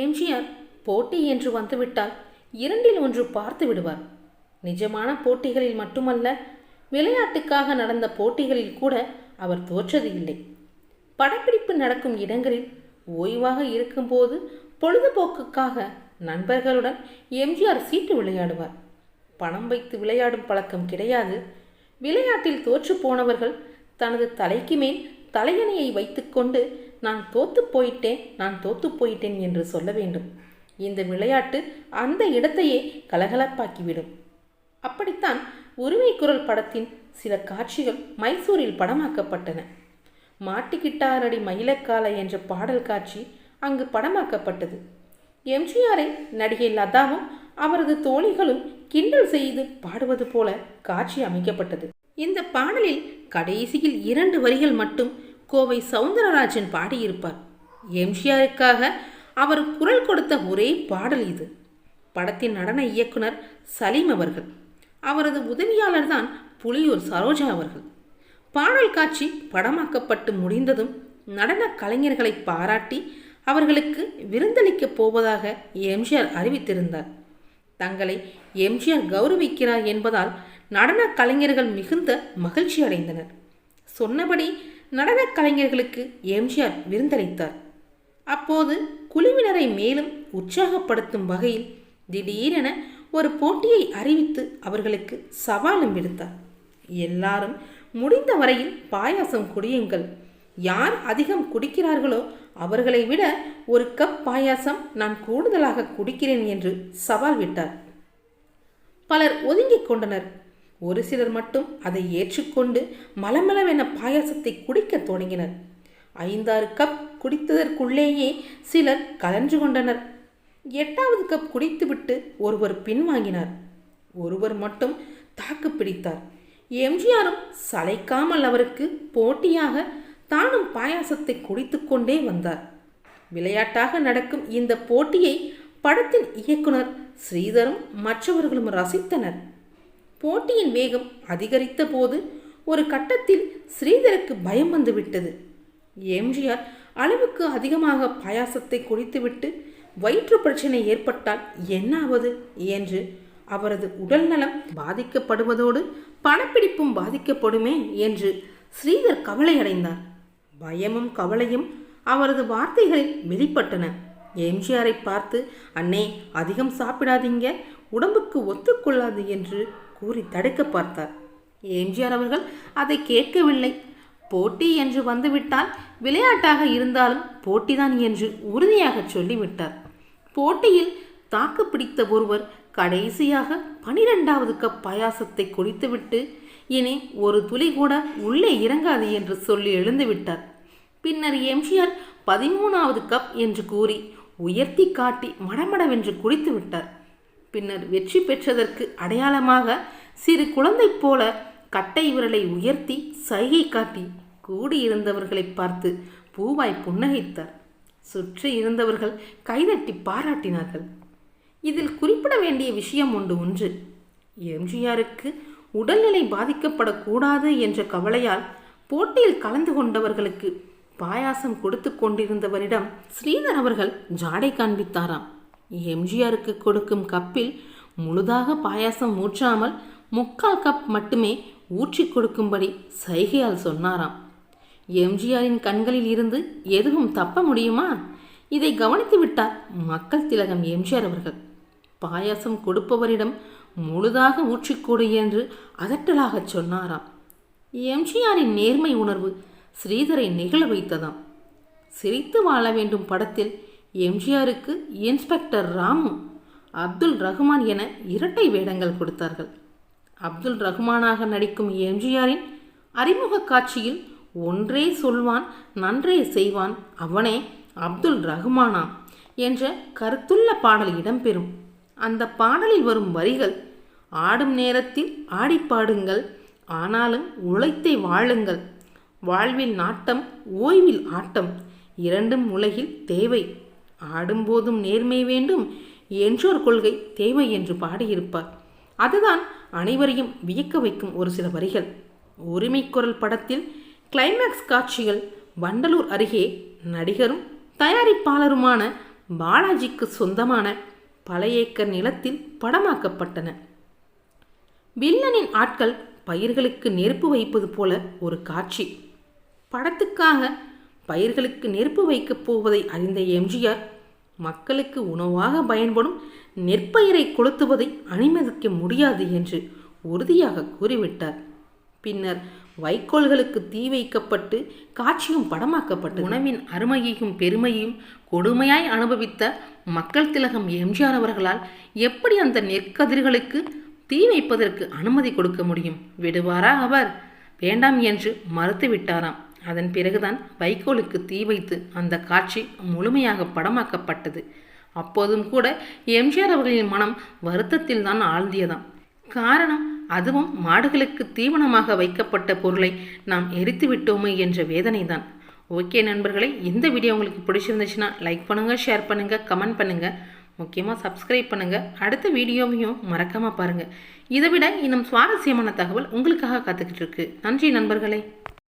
எம்ஜிஆர் போட்டி என்று வந்துவிட்டால் இரண்டில் ஒன்று பார்த்து விடுவார். நிஜமான போட்டிகளில் மட்டுமல்ல விளையாட்டுக்காக நடந்த போட்டிகளில் கூட அவர் தோற்றது இல்லை. படப்பிடிப்பு நடக்கும் இடங்களில் ஓய்வாக இருக்கும்போது பொழுதுபோக்குக்காக நண்பர்களுடன் எம்ஜிஆர் சீட்டு விளையாடுவார். பணம் வைத்து விளையாடும் பழக்கம் கிடையாது. விளையாட்டில் தோற்று போனவர்கள் தனது தலைக்கு மேல் தலையணையை வைத்துக்கொண்டு நான் தோத்து போயிட்டேன் நான் தோத்து போயிட்டேன் என்று சொல்ல வேண்டும். இந்த விளையாட்டு அந்த இடத்தையே கலகலப்பாக்கிவிடும். அப்படித்தான் உரிமை குரல் படத்தின் சில காட்சிகள் மைசூரில் படமாக்கப்பட்டன. மாட்டிக்கிட்டாரடி மயிலக்கால என்ற பாடல் காட்சி அங்கு படமாக்கப்பட்டது. எம்ஜிஆரை நடிகை லதாவும் அவரது தோழிகளும் கிண்டல் செய்து பாடுவது போல காட்சி அமைக்கப்பட்டது. இந்த பாடலில் கடைசியில் இரண்டு வரிகள் மட்டும் கோவை சவுந்தரராஜன் பாடியிருப்பார். எம்ஜிஆருக்காக அவர் குரல் கொடுத்த ஒரே பாடல் இது. படத்தின் நடன இயக்குனர் சலீம் அவர்கள் அவரது உதவியாளர் தான் புலியூர் சரோஜா அவர்கள். பாடல் காட்சி படமாக்கப்பட்டு முடிந்ததும் நடன கலைஞர்களை பாராட்டி அவர்களுக்கு விருந்தளிக்கப் போவதாக எம்ஜிஆர் அறிவித்திருந்தார். தங்களை எம்ஜிஆர் கௌரவிக்கிறார் என்பதால் நடன கலைஞர்கள் மிகுந்த மகிழ்ச்சி அடைந்தனர். சொன்னபடி நடனக் கலைஞர்களுக்கு எம்ஜிஆர் விருந்தளித்தார். அப்போது குழுவினரை மேலும் உற்சாகப்படுத்தும் வகையில் திடீரென ஒரு போட்டியை அறிவித்து அவர்களுக்கு சவாலும் விடுத்தார். எல்லாரும் முடிந்த வரையில் பாயாசம் குடியுங்கள். யார் அதிகம் குடிக்கிறார்களோ அவர்களை விட ஒரு கப் பாயாசம் நான் கூடுதலாக குடிக்கிறேன் என்று சவால் விட்டார். பலர் ஒதுங்கிக் கொண்டனர். ஒரு சிலர் மட்டும் அதை ஏற்றுக்கொண்டு மலமளவென பாயாசத்தை குடிக்கத் தொடங்கினர். ஐந்தாறு கப் குடித்ததற்குள்ளேயே சிலர் கலன்று கொண்டனர். எட்டாவது கப் குடித்துவிட்டு ஒருவர் பின்வாங்கினார். ஒருவர் மட்டும் தாக்கு பிடித்தார். எம்ஜிஆரும் சளைக்காமல் அவருக்கு போட்டியாக தானும் பாயாசத்தை குடித்துக்கொண்டே வந்தார். விளையாட்டாக நடக்கும் இந்த போட்டியை படத்தின் இயக்குனர் ஸ்ரீதரும் மற்றவர்களும் ரசித்தனர். போட்டியின் வேகம் அதிகரித்த போது ஒரு கட்டத்தில் ஸ்ரீதருக்கு பயம் வந்துவிட்டது. எம்ஜிஆர் அளவுக்கு அதிகமாக பாயாசத்தை குடித்துவிட்டு வயிற்று பிரச்சனை ஏற்பட்டால் என்னாவது என்று அவரது உடல்நலம் பாதிக்கப்படுவதோடு பணப்பிடிப்பும் பாதிக்கப்படுமே என்று ஸ்ரீதர் கவலையடைந்தார். பயமும் கவலையும் அவரது வார்த்தைகளில் வெளிப்பட்டன எம்ஜிஆரை பார்த்து அண்ணே அதிகம் சாப்பிடாதீங்க. உடம்புக்கு ஒத்துக்கொள்ளாது என்று கூறி தடுக்க பார்த்தார். எம்ஜிஆர் அவர்கள் அதை கேட்கவில்லை. போட்டி என்று வந்துவிட்டால் விளையாட்டாக இருந்தாலும் போட்டிதான் என்று உறுதியாக சொல்லிவிட்டார். போட்டியில் தாக்கு பிடித்த ஒருவர் கடைசியாக பனிரெண்டாவது கப் பாயாசத்தை குடித்துவிட்டு இனி ஒரு துளி கூட உள்ளே இறங்காது என்று சொல்லி எழுந்துவிட்டார். பின்னர் எம்ஜிஆர் பதிமூணாவது கப் என்று கூறி உயர்த்தி காட்டி மடமடவென்று குடித்து விட்டார் பின்னர் வெற்றி பெற்றதற்கு அடையாளமாக சிறு குழந்தை போல கட்டை விரலை உயர்த்தி சைகை காட்டி கூடியிருந்தவர்களை பார்த்து பூவாய் புன்னகைத்தார். சுற்றி இருந்தவர்கள் கைதட்டி பாராட்டினார்கள். இதில் குறிப்பிட வேண்டிய விஷயம் ஒன்று ஒன்று. எம்ஜிஆருக்கு உடல்நிலை பாதிக்கப்படக்கூடாது என்ற கவலையால் போட்டியில் கலந்து கொண்டவர்களுக்கு பாயாசம் கொடுத்து கொண்டிருந்தவரிடம் ஸ்ரீதர் அவர்கள் ஜாடை காண்பித்தாராம். எம்ஜிஆருக்கு கொடுக்கும் கப்பில் முழுதாக பாயாசம் ஊற்றாமல் முக்கால் கப் மட்டுமே ஊற்றி கொடுக்கும்படி சைகையால் சொன்னாராம். எம்ஜிஆரின் கண்களில் இருந்து எதுவும் தப்ப முடியுமா? இதை கவனித்து விட்டார் மக்கள் திலகம் எம்ஜிஆர் அவர்கள். பாயாசம் கொடுப்பவரிடம் முழுதாக ஊற்றிக்கொடு என்று அதட்டலாகச் சொன்னாராம். எம்ஜிஆரின் நேர்மை உணர்வு ஸ்ரீதரை நிகழ வைத்ததாம். சிரித்து வாழ வேண்டும் படத்தில் எம்ஜிஆருக்கு இன்ஸ்பெக்டர் ராமு அப்துல் ரஹ்மான் என இரட்டை வேடங்கள் கொடுத்தார்கள். அப்துல் ரஹ்மானாக நடிக்கும் எம்ஜிஆரின் அறிமுக காட்சியில் ஒன்றே சொல்வான் நன்றே செய்வான் அவனே அப்துல் ரஹ்மானாம் என்ற கருத்துள்ள பாடல் இடம்பெறும். அந்த பாடலில் வரும் வரிகள் ஆடும் நேரத்தில் ஆடிப்பாடுங்கள் ஆனாலும் உழைத்தை வாழுங்கள். வாழ்வில் நாட்டம் ஓய்வில் ஆட்டம் இரண்டும் உலகில் தேவை. ஆடும்போதும் நேர்மை வேண்டும் என்றோர் கொள்கை தேவை என்று பாடியிருப்பார். அதுதான் அனைவரையும் வியக்க வைக்கும் ஒரு சில வரிகள். உரிமைக்குரல் படத்தில் கிளைமேக்ஸ் காட்சிகள் வண்டலூர் அருகே நடிகரும் தயாரிப்பாளருமான பாலாஜிக்கு சொந்தமான பல ஏக்கர் நிலத்தில் படமாக்கப்பட்டன. வில்லனின் ஆட்கள் பயிர்களுக்கு நெருப்பு வைப்பது போல ஒரு காட்சி. படத்துக்காக பயிர்களுக்கு நெருப்பு வைக்கப் போவதை அறிந்த எம்ஜிஆர் மக்களுக்கு உணவாக பயன்படும் நெற்பயிரை கொளுத்துவதை அனுமதிக்க முடியாது என்று உறுதியாக கூறிவிட்டார். பின்னர் வைக்கோல்களுக்கு தீ வைக்கப்பட்டு காட்சியும் படமாக்கப்பட்டது. உணவின் அருமையையும் பெருமையையும் கொடுமையாய் அனுபவித்த மக்கள் திலகம் எம்ஜிஆர் அவர்களால் எப்படி அந்த நெற்கதிர்களுக்கு தீ வைப்பதற்கு அனுமதி கொடுக்க முடியும்? விடுவாரா அவர்? வேண்டாம் என்று மறுத்துவிட்டாராம். அதன் பிறகுதான் வைக்கோலுக்கு தீ வைத்து அந்த காட்சி முழுமையாக படமாக்கப்பட்டது. அப்போதும் கூட எம்ஜிஆர் அவர்களின் மனம் வருத்தத்தில் தான் ஆழ்ந்தியதாம். காரணம் அதுவும் மாடுகளுக்கு தீவனமாக வைக்கப்பட்ட பொருளை நாம் எரித்து விட்டோமே என்ற வேதனை தான் ஓகே நண்பர்களே இந்த வீடியோ உங்களுக்கு பிடிச்சிருந்துச்சுன்னா லைக் பண்ணுங்கள் ஷேர் பண்ணுங்கள் கமெண்ட் பண்ணுங்கள் முக்கியமாக சப்ஸ்கிரைப் பண்ணுங்கள் அடுத்த வீடியோவையும் மறக்காமல் பாருங்கள் இதை விட இன்னும் சுவாரஸ்யமான தகவல் உங்களுக்காக காத்துக்கிட்டு இருக்கு. நன்றி நண்பர்களே.